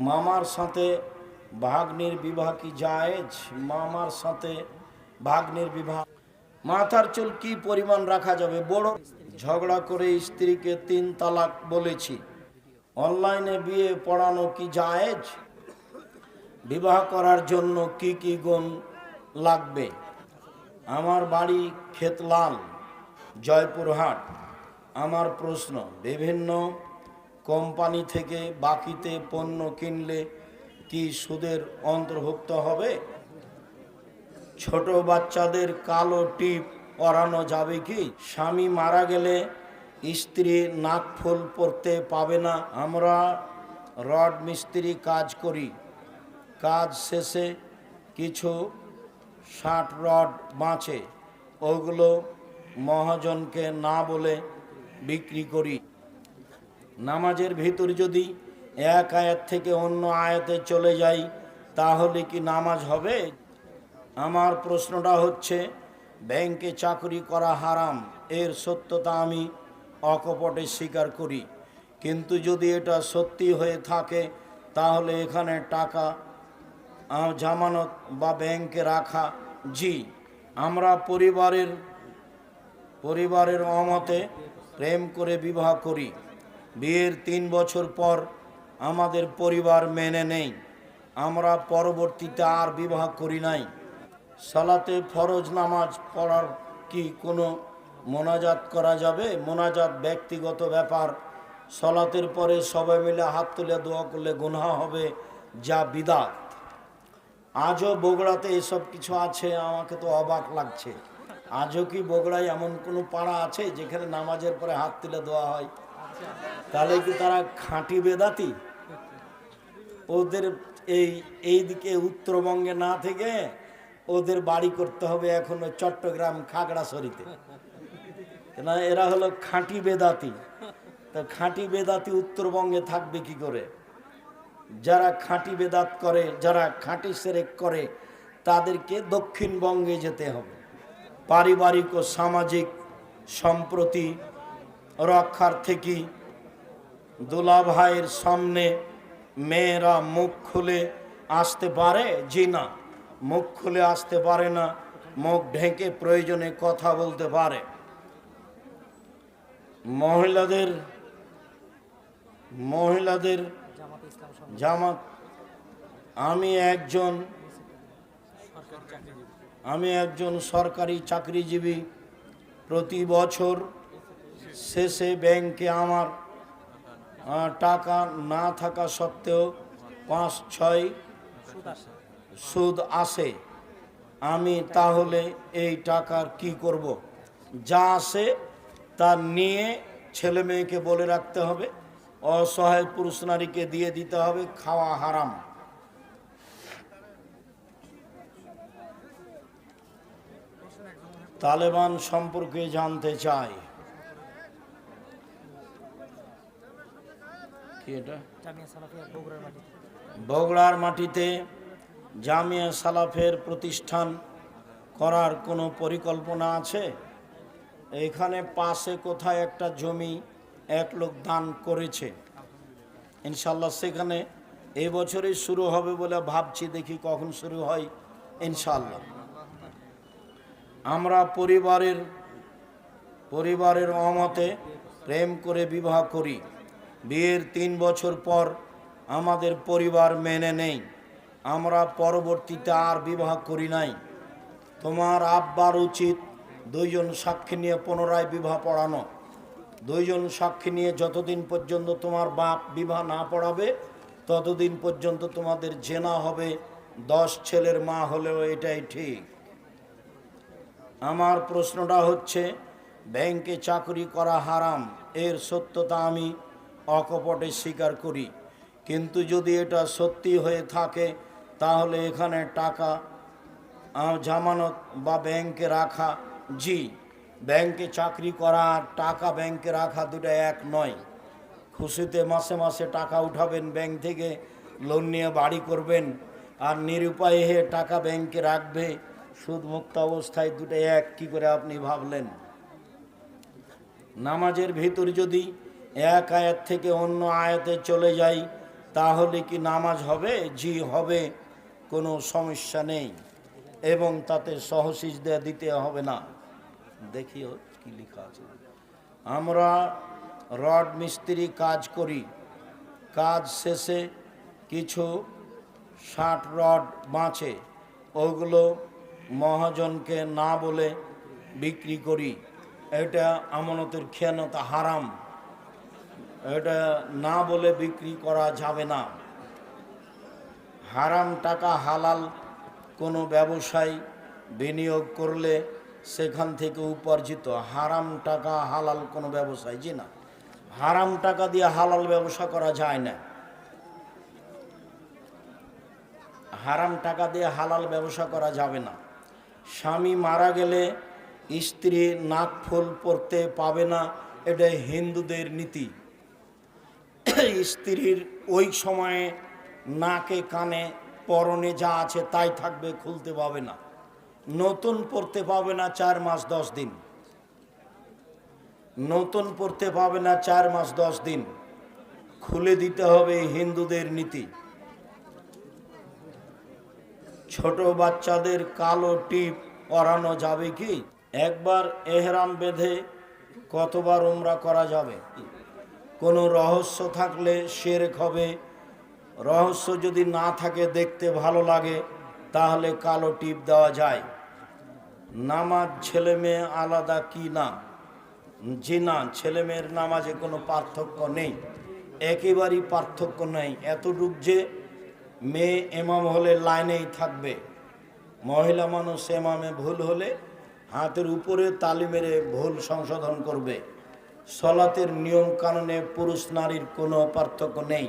মামার সাথে ভাগ্নির বিবাহ কি জায়েজ? মামার সাথে ভাগ্নির বিবাহ। মাথার চুল কি পরিমাণ রাখা যাবে? বড় ঝগড়া করে স্ত্রীকে তিন তালাক বলেছি। অনলাইনে বিয়ে পড়ানো কি জায়েজ? বিবাহ করার জন্য কি কি গুণ লাগবে? আমার বাড়ি খেতলাল, জয়পুরহাট। আমার প্রশ্ন, বিভিন্ন কোম্পানি থেকে বাকিতে পণ্য কিনলে কি সুদের অন্তর্ভুক্ত হবে? ছোট বাচ্চাদের কালো টিপ পরানো যাবে কি? স্বামী মারা গেলে স্ত্রী নাকফুল পরতে পাবে না? আমরা রড মিস্ত্রি কাজ করি। কাজ শেষে কিছু ষাট রড বাঁচে। ওগুলো মহাজনকে না বলে বিক্রি করি। নামাজের ভিতর যদি এক আয়াত থেকে অন্য আয়াতে চলে যাই, তাহলে কি নামাজ হবে? আমার প্রশ্নটা হচ্ছে, ব্যাংকে চাকরি করা হারাম, এর সত্যতা আমি অকপটে স্বীকার করি। কিন্তু যদি এটা সত্যি হয়ে থাকে, তাহলে এখানে টাকা জামানত বা ব্যাংকে রাখা, জি, আমরা পরিবারের পরিবারের অমতে প্রেম করে বিবাহ করি। বিয়ের তিন বছর পর আমাদের পরিবার মেনে নেই। আমরা পরবর্তীতে আর বিবাহ করি নাই। সালাতে ফরজ নামাজ পড়ার কি কোনো মোনাজাত করা যাবে? মোনাজাত ব্যক্তিগত ব্যাপার। সলাতের পরে সবাই মিলে হাত তুলে দোয়া করলে গুনাহ হবে, যা বিদাত। আজও বগুড়াতে এসব কিছু আছে, আমাকে তো অবাক লাগছে। আজও কি বগুড়ায় এমন কোনো পাড়া আছে যেখানে নামাজের পরে হাত তুলে দেওয়া হয়? তাহলে কি তারা খাঁটি বেদাতি? ওদের এই এই দিকে উত্তরবঙ্গে না থেকে ওদের বাড়ি করতে হবে এখনও চট্টগ্রাম খাগড়াছড়িতে। না এরা হলো খাঁটি বেদাতি। তা খাঁটি বেদাতি উত্তরবঙ্গে থাকবে কি করে? যারা খাঁটি বেদাত করে, যারা খাঁটি সেরেক করে, তাদেরকে দক্ষিণবঙ্গে যেতে হবে। পারিবারিক ও সামাজিক সম্প্রতি রক্ষার থেকে দুলা ভাইয়ের সামনে মেয়েরা মুখ খুলে আসতে পারে? জি না। মুখ খুলে আসতে পারে না। মুখ ঢেকে প্রয়োজনে কথা বলতে পারে। মহিলাদের মহিলাদের জামাত, আমি একজন আমি একজন সরকারি চাকরিজীবী প্রতি বছর শেষে ব্যাংকে আমার টাকা না থাকা সত্ত্বেও পাঁচ ছয় সুদ আসে। আমি তাহলে এই টাকার কি করব। যা আসে তা নিয়ে ছেলে মেয়েকে বলে রাখতে হবে, অসহায় পুরুষ নারীকে দিয়ে দিতে হবে, খাওয়া হারাম। তালেবান সম্পর্কে জানতে চাই। কি এটা? বগুড়ার মাটিতে। বগুড়ার মাটিতে জামিয়া সালাফের প্রতিষ্ঠান করার কোনো পরিকল্পনা আছে? এখানে পাশে কোথায় একটা জমি এক লোক দান করেছে। ইনশাল্লাহ সেখানে এই বছরই শুরু হবে বলে ভাবছি দেখি কখন শুরু হয় ইনশাল্লাহ আমরা পরিবারের পরিবারের অমতে প্রেম করে বিবাহ করি। বিয়ের তিন বছর পর আমাদের পরিবার মেনে নেই। আমরা পরবর্তীতে আর বিবাহ করি নাই। তোমার আব্বার উচিত দুইজন সাক্ষী নিয়ে পুনরায় বিবাহ পড়ানো। দুইজন সাক্ষী নিয়ে যতদিন পর্যন্ত তোমার বাপ বিবাহ না পড়াবে, ততদিন পর্যন্ত তোমাদের জেনা হবে, দশ ছেলের মা হলেও এটাই ঠিক। আমার প্রশ্নটা হচ্ছে, ব্যাংকে চাকরি করা হারাম, এর সত্যতা আমি অকপটে স্বীকার করি। কিন্তু যদি এটা সত্যি হয়ে থাকে, তাহলে এখানে টাকা জামানত বা ব্যাংকে রাখা, জি, ব্যাংকে চাকরি করা আর টাকা ব্যাংকে রাখা দুটো এক নয়। খুশিতে মাসে মাসে টাকা উঠাবেন ব্যাংক থেকে, লোন নিয়ে বাড়ি করবেন আর নিরুপায় হয়ে টাকা ব্যাংকে রাখবে, সুদমুক্ত অবস্থায় দুটো এক, কি করে আপনি ভাবলেন? নামাজের ভিতর যদি এক আয়াত থেকে অন্য আয়াতে চলে যাই, তাহলে কি নামাজ হবে? জি, হবে। কোনো সমস্যা নেই। এবং তাতে সহসিজ দেয়া দিতে হবে না। দেখিও কি লেখা আছে। আমরা রড মিস্ত্রি কাজ করি। কাজ শেষে কিছু ষাট রড বাঁচে। ওগুলো মহাজনকে না বলে বিক্রি করি। এটা আমানতের খেয়ানত হারাম। এটা না বলে বিক্রি করা যাবে না। হারাম টাকা হালাল কোনো ব্যবসায় বিনিয়োগ করলে সেখান থেকে উপার্জিত হারাম টাকা হালাল কোনো ব্যবসায়, জি না। হারাম টাকা দিয়ে হালাল ব্যবসা করা যায় না। হারাম টাকা দিয়ে হালাল ব্যবসা করা যাবে না। স্বামী মারা গেলে স্ত্রী নাক ফুল পরতে পাবে না এটা হিন্দুদের নীতি। স্ত্রীর ওই সময়ে নাকে কানে পরনে যা আছে তাই থাকবে, খুলতে পাবে না। নতুন পড়তে পাবে না চার মাস দশ দিন। নতুন পড়তে পাবে না চার মাস দশ দিন। খুলে দিতে হবে হিন্দুদের নীতি। ছোট বাচ্চাদের কালো টিপ পরানো যাবে কি? একবার এহরাম বেঁধে কতবার উমরা করা যাবে? কোনো রহস্য থাকলে শেরেক হবে। রহস্য যদি না থাকে দেখতে ভালো লাগে, তাহলে কালো টিপ দেওয়া যায়। নামাজ ছেলে মেয়ে আলাদা কি না? জি না, ছেলে মেয়ের নামাজে কোনো পার্থক্য নেই। একেবারেই পার্থক্য নেই। এতটুক যে মেয়ে এমাম হলে লাইনেই থাকবে। মহিলা মানুষ এমামে ভুল হলে হাতের উপরে তালি মেরে ভুল সংশোধন করবে। সলাতের নিয়ম কানুনে পুরুষ নারীর কোনো পার্থক্য নেই।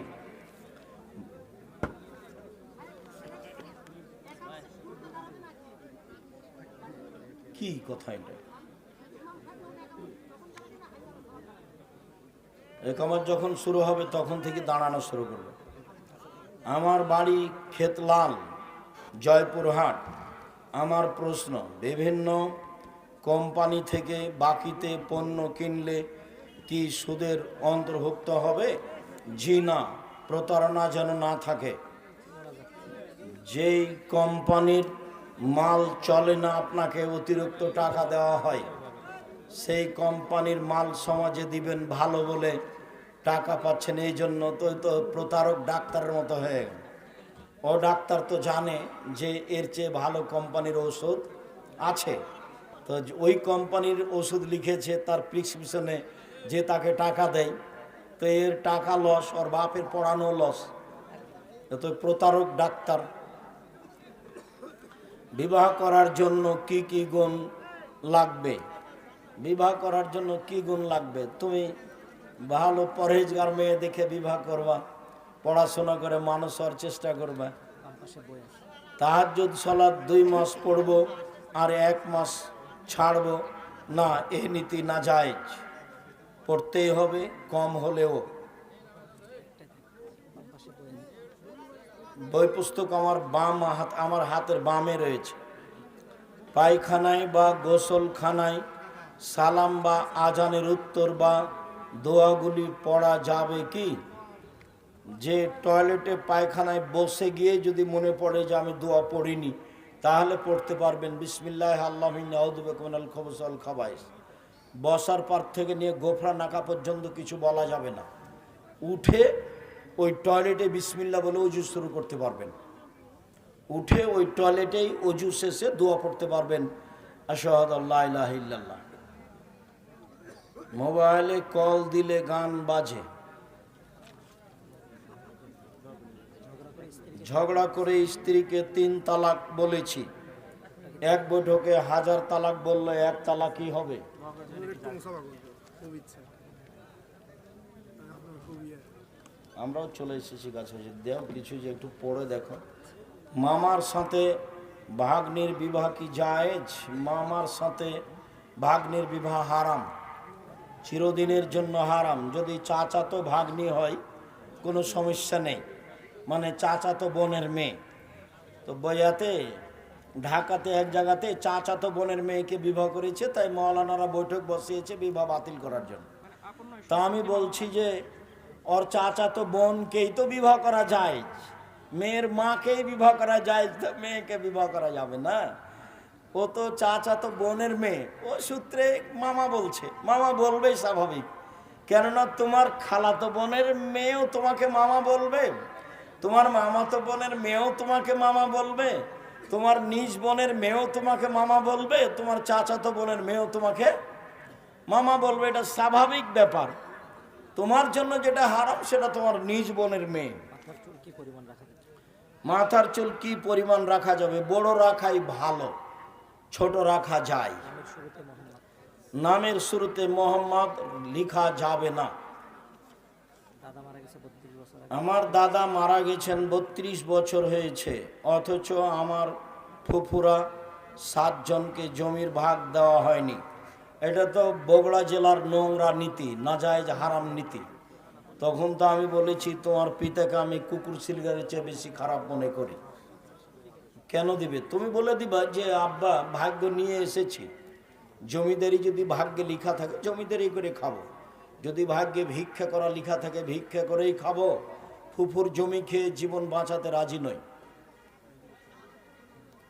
কি কথা এটা? একামত যখন শুরু হবে, তখন থেকে দাঁড়ানো শুরু করবে। আমার বাড়ি খেতলাল জয়পুরহাট আমার প্রশ্ন, বিভিন্ন কোম্পানি থেকে বাকিতে পণ্য কিনলে কি সুদের অন্তর্ভুক্ত হবে? জি না, প্রতারণা যেন না থাকে। যেই কোম্পানির মাল চলে না, আপনাকে অতিরিক্ত টাকা দেওয়া হয়, সেই কোম্পানির মাল সমাজে দিবেন ভালো বলে টাকা পাচ্ছেন, এই জন্য তো তো প্রতারক ডাক্তারের মতো হয়ে গেল। ও ডাক্তার তো জানে যে এর চেয়ে ভালো কোম্পানির ওষুধ আছে। তো ওই কোম্পানির ওষুধ লিখেছে, তার প্রিসক্রিপশনে যে তাকে টাকা দেয়, তো এর টাকা লস ওর বাপের পড়ানো লস তো প্রতারক ডাক্তার। বিবাহ করার জন্য কি কি গুণ লাগবে? বিবাহ করার জন্য কি গুণ লাগবে? তুমি ভালো পরহেজগার মেয়ে দেখে বিবাহ করবা, পড়াশোনা করে মানুষ হওয়ার চেষ্টা করবা। তাহার যদি সলাদ দুই মাস পড়ব আর এক মাস ছাড়ব। না, এ নীতি না যায় পড়তেই হবে, কম হলেও। বই পুস্তক আমার বাম হাত, আমার হাতের বামে রয়েছে। পায়খানায় বা গোসলখানায় সালাম বা আজানের উত্তর বা দোয়াগুলি পড়া যাবে কি? যে টয়লেটে পায়খানায় বসে গিয়ে যদি মনে পড়ে যে আমি দোয়া পড়িনি, তাহলে পড়তে পারবেন। বিসমিল্লাহ আল্লাহিনাল খবসল খাবাইস। বসার পার থেকে নিয়ে গোফরা নাকা পর্যন্ত কিছু বলা যাবে না। উঠে ওই টয়লেটে বিসমিল্লা বলে অজু শুরু করতে পারবেন। উঠে ওই টয়লেটেই অজু শেষে দোয়া পড়তে পারবেন। আশাহাদ আল্লাহ ইল্লাল্লাহ। মোবাইলে কল দিলে গান বাজে। ঝগড়া করে স্ত্রীকে তিন তালাক বলেছি। এক বৈঠকে হাজার তালাক বললে এক তালাকই হবে। একটু মুসাফা করব খুব ইচ্ছা। আপনার খুব ইয়ে। আমরাও চলে এসেছি কাছে দেও কিছু যে একটু পড়ে দেখো। মামার সাথে ভাগ্নির বিবাহ কি জায়েজ? মামার সাথে ভাগ্নির বিবাহ হারাম। চিরদিনের জন্য হারাম। যদি চাচা তো ভাগ্নি হয় কোনো সমস্যা নেই। মানে চাচা তো বোনের মেয়ে। তো বইয়াতে ঢাকাতে এক জায়গাতে চাচাতো বোনের মেয়েকে বিবাহ করেছে, তাই মৌলানারা বৈঠক বসিয়েছে বিবাহ বাতিল করার জন্য। তা আমি বলছি যে, ওর চাচা তো বোনকেই তো বিবাহ করা যায়, মেয়ের মাকেই বিবাহ করা যায়, তো মেয়েকে বিবাহ করা যাবে না। ও তো চাচা তো বোনের মেয়ে, ও সূত্রে মামা বলছে, মামা বলবেই স্বাভাবিক। কেননা তোমার খালাতো বোনের মেয়েও তোমাকে মামা বলবে, তোমার মামাতো বোনের মেয়েও তোমাকে মামা বলবে তোমার নিজ বোনের মেয়েও তোমাকে মামা বলবে তোমার চাচাতো বোনের মেয়েও তোমাকে মামা বলবে এটা স্বাভাবিক ব্যাপার। তোমার জন্য যেটা হারাম সেটা তোমার নিজ বোনের মেয়ে। মাথার চুল কি পরিমাণ রাখা যাবে? মাথার চুল কি পরিমাণ রাখা যাবে? বড় রাখাই ভালো ছোট রাখা যায়। নামের শুরুতে মোহাম্মদ। লিখা যাবে না দাদা মারা গেছে বত্রিশ বছর আগে আমার দাদা মারা গেছেন বত্রিশ বছর হয়েছে, অথচ আমার ফুফুরা সাতজনকে জমির ভাগ দেওয়া হয়নি। এটা তো বগুড়া জেলার নোংরা নীতি, নাজায়জ হারাম নীতি। তখন তো আমি বলেছি, তোমার পিতাকে আমি কুকুর সিলগারের চেয়ে বেশি খারাপ মনে করি। কেন দিবে? তুমি বলে দিবা যে, আব্বা, ভাগ্য নিয়ে এসেছি। জমিদারি যদি ভাগ্যে লিখা থাকে, জমিদারি করে খাব। যদি ভাগ্যে ভিক্ষা করা লিখা থাকে, ভিক্ষা করেই খাব। ফুফুর জমি খেয়ে জীবন বাঁচাতে রাজি নই।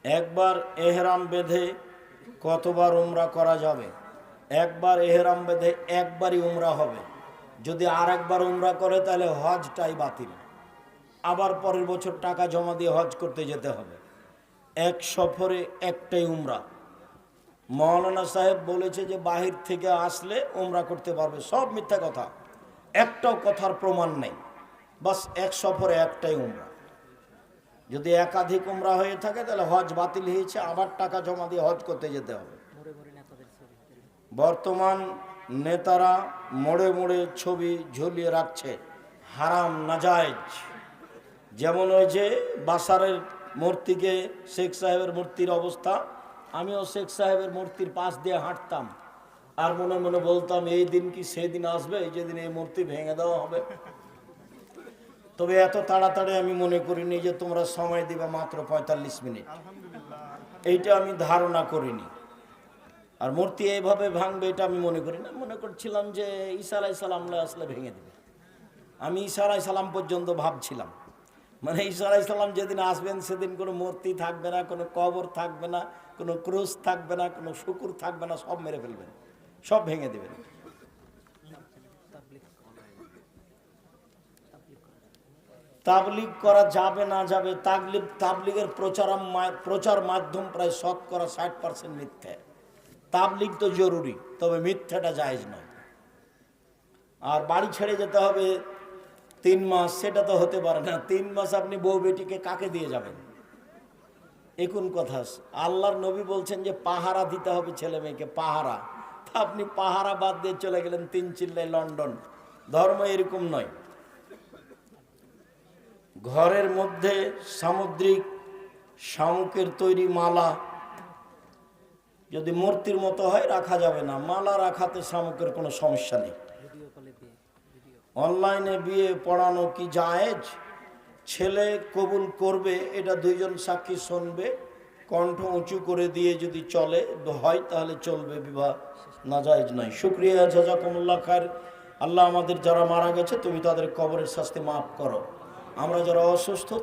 একবার এহরাম বেঁধে কতবার উমরা করা যাবে? একবার এহরাম বেঁধে একবারই উমরা হবে। যদি আর একবার উমরা করে, তাহলে হজটাই বাতিল। আবার পরের বছর টাকা জমা দিয়ে হজ করতে যেতে হবে। এক সফরে একটাই উমরা। মৌলানা সাহেব বলেছে যে, বাহির থেকে আসলে উমরা করতে পারবে। সব মিথ্যা কথা। একটাও কথার প্রমাণ নেই। বাস এক সফরে, একটাই উমরা। যদি একাধিক উমরা হয়ে থাকে, তাহলে হজ বাতিল হয়েছে, আবার টাকা জমা দিয়ে হজ করতে যেতে হবে। বর্তমান নেতারা মোড়ে মোড়ে ছবি ঝুলিয়ে রাখছে, হারাম, নাজায়েজ। যেমন ওই যে বাসারের মূর্তিকে শেখ সাহেবের মূর্তির অবস্থা, আমিও শেখ সাহেবের মূর্তির পাশ দিয়ে হাঁটতাম। আর মনে মনে বলতাম, এই দিন কি সেদিন আসবে? যেদিন এই মূর্তি ভেঙে দেওয়া হবে। তবে এত তাড়াতাড়ি আমি মনে করিনি যে তোমরা সময় দিবা মাত্র পঁয়তাল্লিশ মিনিট। এইটা আমি ধারণা করিনি। আর মূর্তি এইভাবে ভাঙবে এটা আমি মনে করি না মনে করছিলাম যে আলাই সালাম আসলে ভেঙে দেবে। আমি আলাই সালাম পর্যন্ত ভাবছিলাম। মানে আলাই সালাম যেদিন আসবেন সেদিন কোনো মূর্তি থাকবে না কোনো কবর থাকবে না কোনো ক্রুশ থাকবে না কোনো শুকুর থাকবে না সব মেরে ফেলবেন। সব ভেঙে দেবেন। তাবলিগ করা যাবে না যাবে, তাবলিগ, তাবলিগের প্রচার প্রচার মাধ্যম প্রায় শতকরা ষাট পার্সেন্ট মিথ্যে। তাবলিগ তো জরুরি, তবে মিথ্যাটা জায়েজ নয়। আর বাড়ি ছেড়ে যেতে হবে তিন মাস, সেটা তো হতে পারে না। তিন মাস আপনি বউ বেটিকে কাকে দিয়ে যাবেন? একুন কথা, আল্লাহর নবী বলছেন যে পাহারা দিতে হবে ছেলে মেয়েকে, পাহারা। তা আপনি পাহারা বাদ দিয়ে চলে গেলেন তিন চিল্লায় লন্ডন। ধর্ম এরকম নয়। ঘরের মধ্যে সামুদ্রিক শামুকের তৈরি মালা যদি মূর্তির মতো হয়, রাখা যাবে না। মালা রাখাতে শামুকের কোনো সমস্যা নেই। অনলাইনে বিয়ে পড়ানো কি জায়েজ? ছেলে কবুল করবে, এটা দুইজন সাক্ষী শুনবে, কণ্ঠ উঁচু করে দিয়ে যদি চলে, হয় তাহলে চলবে বিবাহ। না জায়েজ নয়। শুক্রিয়া, জাজাকুমুল্লাহ খার আল্লাহ আমাদের যারা মারা গেছে, তুমি তাদের কবরের শাস্তি মাফ করো। আমরা যারা অসুস্থ